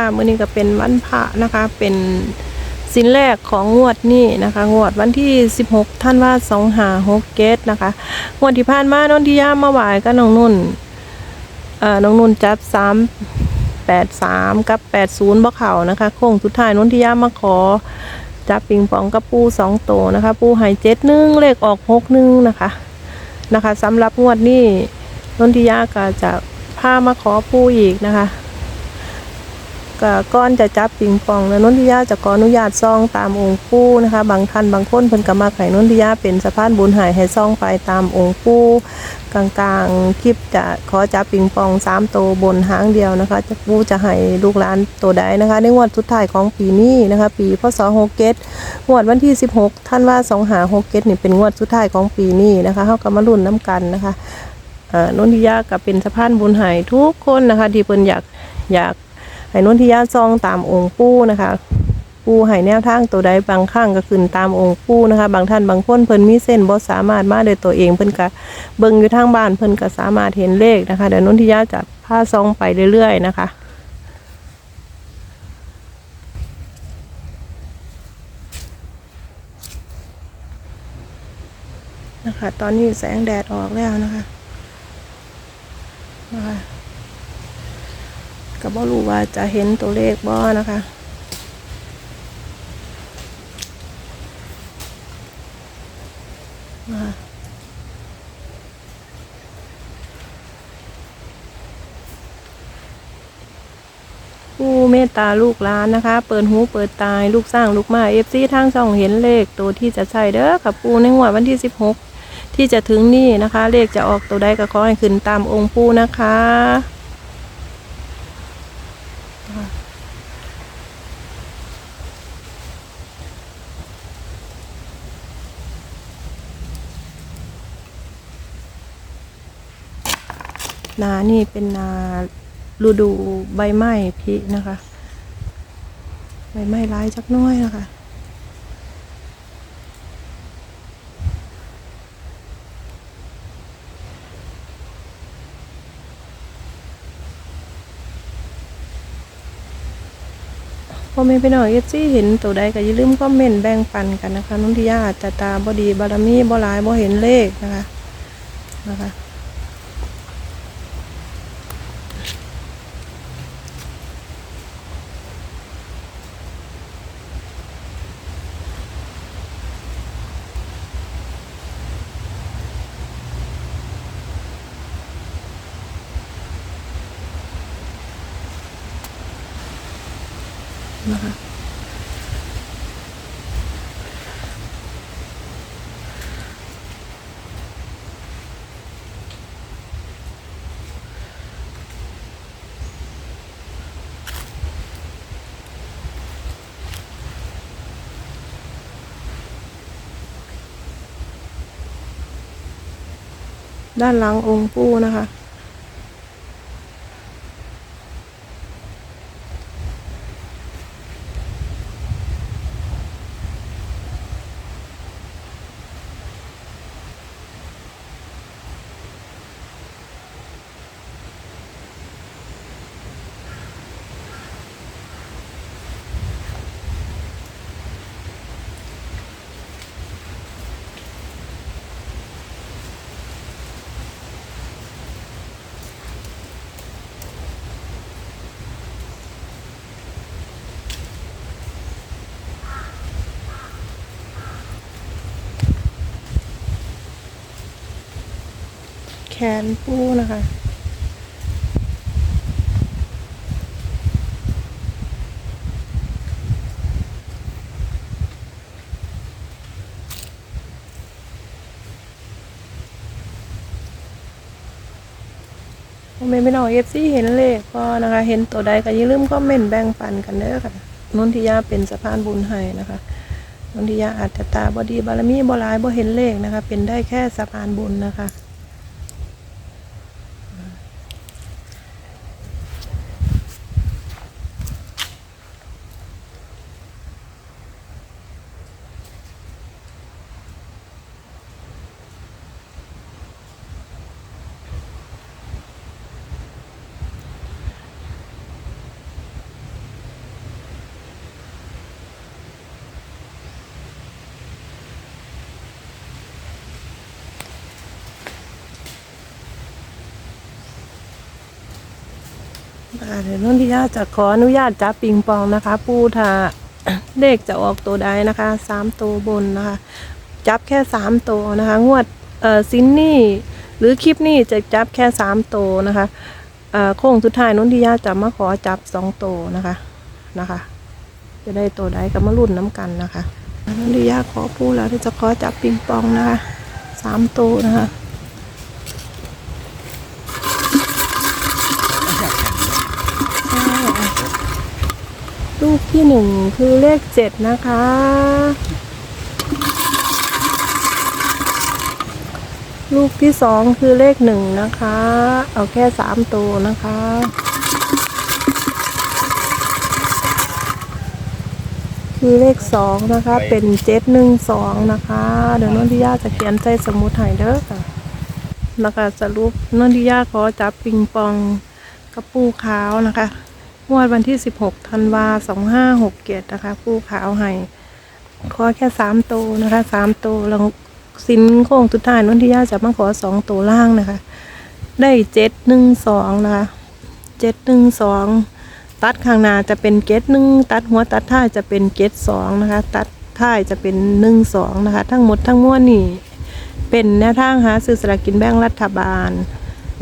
ค่ะมื้อนี้ก็เป็นวันพระนะคะ เป็นสินแรกของงวดนี้นะคะ งวดวันที่ 16 ท่านว่า2หา6เกตนะคะ งวดที่ผ่านมานนทิยามาไหวายก็น้องนุ่นเอ่อน้องนุ่นจับ3 8 3กับ80บ่เข่านะคะโค้งสุดท้ายนนทิยามาขอ จับปิงปองกับปูสองโตนะคะ ปูหายเจ็ดหนึ่งเลขออกหกหนึ่งนะคะนะคะสำหรับงวดนี้นนทิยาก็จะพามาขอปูอีกนะคะ ก็ก้อนจะจับปิงปอง แล้วนนทิยาจะขออนุญาตซองตามองค์ปู่นะคะ บางท่านบางคนเพิ่นก็มาไข่นนทิยาเป็นสะพานบุญหายให้ซองไปตามองค์ปู่กลางๆคลิปจะขอจับปิงปองสามโตวบนหางเดียวนะคะจะปู่จะให้ลูกหลานตัวใดนะคะ ในงวดสุดท้ายของปีนี้นะคะ ปีพศหกเกตงวดวันที่ 16 ท่านว่าสองหาหกเกตนี่เป็นงวดสุดท้ายของปีนี้นะคะเฮาก็มาลุ้นน้กันนะคะเอ่อนนทิยาก็เป็นสะพานบุญหายทุกคนนะคะที่เพิ่นอยากอยาก ให้นนทิยาซองตามองค์ปู่นะคะปู่ให้แนวทางตัวใดบางครั้งก็ขึ้นตามองค์ปู่นะคะ บางท่านบางคนเพิ่นมีเส้นบ่สามารถมาด้วยตัวเองเพิ่นก็เบิ่งอยู่ทางบ้านเพิ่นก็สามารถเห็นเลขนะคะเดี๋ยวนนทิยาจะพาซองไปเรื่อยๆนะคะนะคะ ตอนนี้แสงแดดออกแล้วนะคะนะคะ บ่รู้ว่าจะเห็นตัวเลขบ่นะคะนะคะผู้เมตตาลูกหลานนะคะ เปิดหูเปิดตายลูกสร้างลูกมาเอฟซีทางช่องเห็นเลขตัวที่จะใช่เด้อค่ะปูในงวดวันที่16ที่จะถึงนี่นะคะ เลขจะออกตัวใดก็ขอให้ขึ้นตามองค์ปูนะคะ นานี่เป็นนาฤดูใบไม้พินะคะ ใบไม้ร้ายจักน้อยนะคะ พอไม่ไปหน่อยเอฟซีเห็นตัวใดก็อย่าลืมคอมเมนต์แบ่งปันกันนะคะนุ่นทิยาอาจจะตาบดีบารมีบ่หลายบ่เห็นเลขนะคะนะคะ นะคะด้านหลังองค์ปู่นะคะ แขนปูนะคะไม่ไม่น้องเอฟซีเห็นเลขก็นะคะ เห็นตัวใดก็อย่าลืมคอมเมนต์แบ่งปันกันเด้อค่ะนนทิยาเป็นสะพานบุญให้นะคะนนทิยาอาจจะตาบอดีบารมีบหลายบ่เห็นเลขนะคะ เป็นได้แค่สะพานบุญนะคะ เดี๋ยวนนทิยาจะขออนุญาตจับปิงปองนะคะ ปูถ้าเลขจะออกตัวใดนะคะสามตัวบนนะคะ จับแค่สามตัวนะคะ งวดเอ่อซินนี่หรือคลิปนี้จะจับแค่สามตัวนะคะเอ่อโค้งสุดท้ายนนทิยาจะมาขอจับสองตัวนะคะนะคะ จะได้ตัวใดก็มารุ่นน้ำกันนะคะนนทิยาขอพูดแล้วที่จะขอจับปิงปองนะคะสามตัวนะคะ ลูกที่หนึ่งคือเลขเจ็ดนะคะ ลูกที่สองคือเลขหนึ่งนะคะ เอาแค่สามตัวนะคะ คือเลขสองนะคะ เป็นเจ็ดหนึ่งสองนะคะ เดี๋ยวนนทิยาจะเขียนใจสมุดให้เด้อค่ะนะคะสรุปนนทิยาขอจับปิงปองกระปูขาวนะคะ งวดวันที่ 16ธันวา2567นะคะ ผู้ขาวให้ขอแค่3ตัวนะคะ3ตัวแล้วสินโค้งสุดท้ายนนทิยาจะมาขอ2ตัวล่างนะคะ ได้712นะคะ712ตัดข้างหน้าจะเป็นเกตหนึ่งตัดหัวตัดท้ายจะเป็นเกตสองนะคะ ตัดท้ายจะเป็นหนึ่งสองนะคะ ทั้งหมดทั้งมวลนี่เป็นแนวทางหาซื้อสลากกินแบ่งรัฐบาล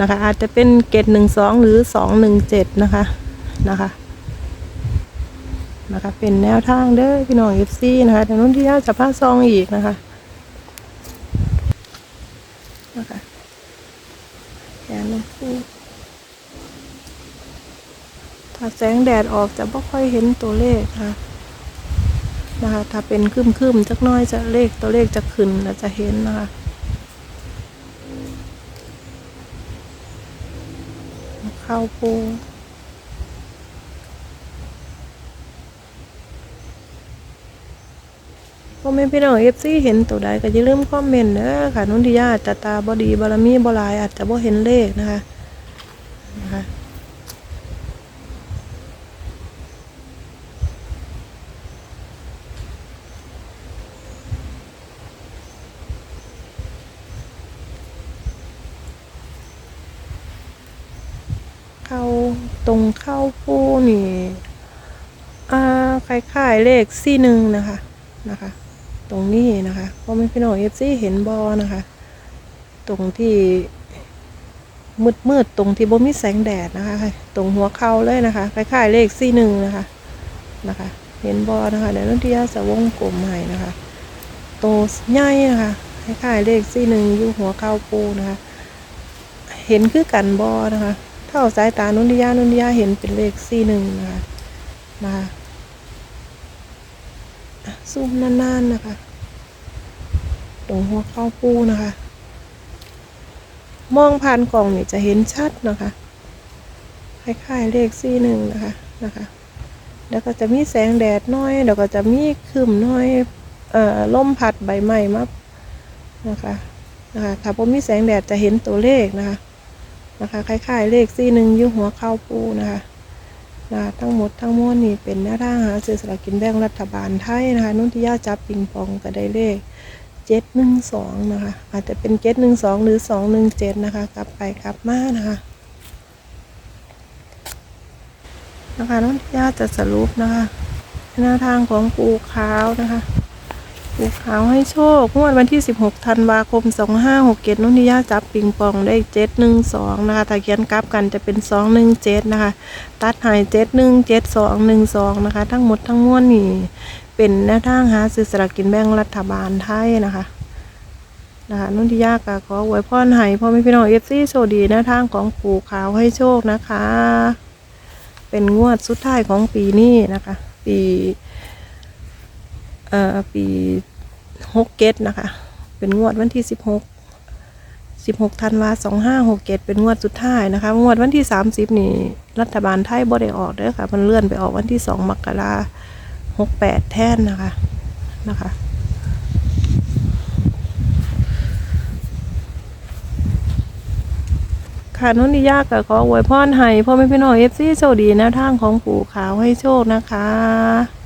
นะคะ อาจจะเป็นเกตหนึ่งสองหรือสองหนึ่งเจ็ดนะคะ นะคะนะคะ เป็นแนวทางเด้อพี่น้องเอฟซีนะคะแต่นุ่นที่ย่าจะพาซองอีกนะคะนะคะแขนน้ำพูถ้าแสงแดดออกจะไม่ค่อยเห็นตัวเลขค่ะนะคะ ถ้าเป็นคืมคืมจักน้อยจะเลขตัวเลขจะขึ้นแล้วจะเห็นนะคะเข้าปู พ่อแม่พี่น้องเอฟซีเห็นตัวใดก็อย่าลืมคอมเมนต์เด้อค่ะนุ่นทิยาจะตาบอดีบารมีบลายอาจจะบ่เห็นเลขนะคะนะคะเข้าตรงเข้าปูนี่อ่าคล้ายๆเลขสี่หนึ่งนะคะนะคะ ตรงนี้นะคะพอไม่พี่น้องเอฟซีเห็นบอนะคะ ตรงที่มืดมืดๆตรงที่บ่มีแสงแดดนะคะ ตรงหัวเข่าเลยนะคะคล้ายๆเลขสี่หนึ่งนะคะนะคะ เห็นบอนะคะเดี๋ยวนุ่นที่ยาจะวงกลมให้นะคะโตใหญ่นะคะคล้ายๆเลขสี่หนึ่งอยู่หัวเข่าปูนะคะ เห็นคือกันบอนะคะเท่าสายตานุ่นที่ยานุ่นที่ยาเห็นเป็นเลขสี่หนึ่งนะคะนะคะ ซูมนานๆนะคะตรงหัวเข้าปูนะคะ มองผ่านกล่องนี่จะเห็นชัดนะคะ คล้ายๆเลขซี่หนึ่งนะคะนะคะแล้วก็จะมีแสงแดดน้อยแล้วก็จะมีครึมน้อยเอ่อลมพัดใบไม้มานะคะนะคะถ้าผมมีแสงแดดจะเห็นตัวเลขนะคะนะคะคล้ายๆเลขซี่หนึ่งอยู่หัวเข้าปูนะคะ นะคะทั้งหมดทั้งมวลนี่เป็นหนวทางหาซื้อสลากกินแบ่งรัฐบาลไทยนะคะนุ่นที่ย่าจับปิงปองก็ได้เลขเจ็ดหนึ่งสองนะคะอาจจะเป็นเจ็ดหนึ่งสองหรือสองหนึ่งเจ็ดนะคะกลับไปกลับมานะคะนะคะนุ่นที่ย่าจะสรุปนะคะหน้าทางของปูขาวนะคะ ปูขาวให้โชคงวดวันที่ 16ธันวาคม 2567 นุ่นนิยาจับปิงปองได้712 นะคะถ้าเขียนกลับกันจะเป็น 217 นะคะ ตัดหาย 717212 นะคะ ทั้งหมดทั้งมวลนี่ เป็นแนวทางหาซื้อสลากกินแบ่งรัฐบาลไทยนะคะนะคะนุ่นทิยาก็ขอไว้พรให้พ่อแม่พี่น้องเอฟซีโชคดีแนวทางของปู่ขาวให้โชคนะคะ เป็นงวดสุดท้ายของปีนี้นะคะ ปี เอ่อปีหกเกตนะคะ เป็นงวดวันที่สิบหกสิบหกธันวาสองห้าหกเกตเป็นงวดสุดท้ายนะคะ งวดวันที่สามสิบนี่รัฐบาลไทยบ่ได้ออกเด้อค่ะ มันเลื่อนไปออกวันที่สองมกราหกแปดแท่นนะคะนะคะค่ะนุ่นนิยากก็ขออวยพรให้พ่อแม่พี่น้องเอฟซีโชคดีแนวทางของปู่ขาวให้โชคนะคะ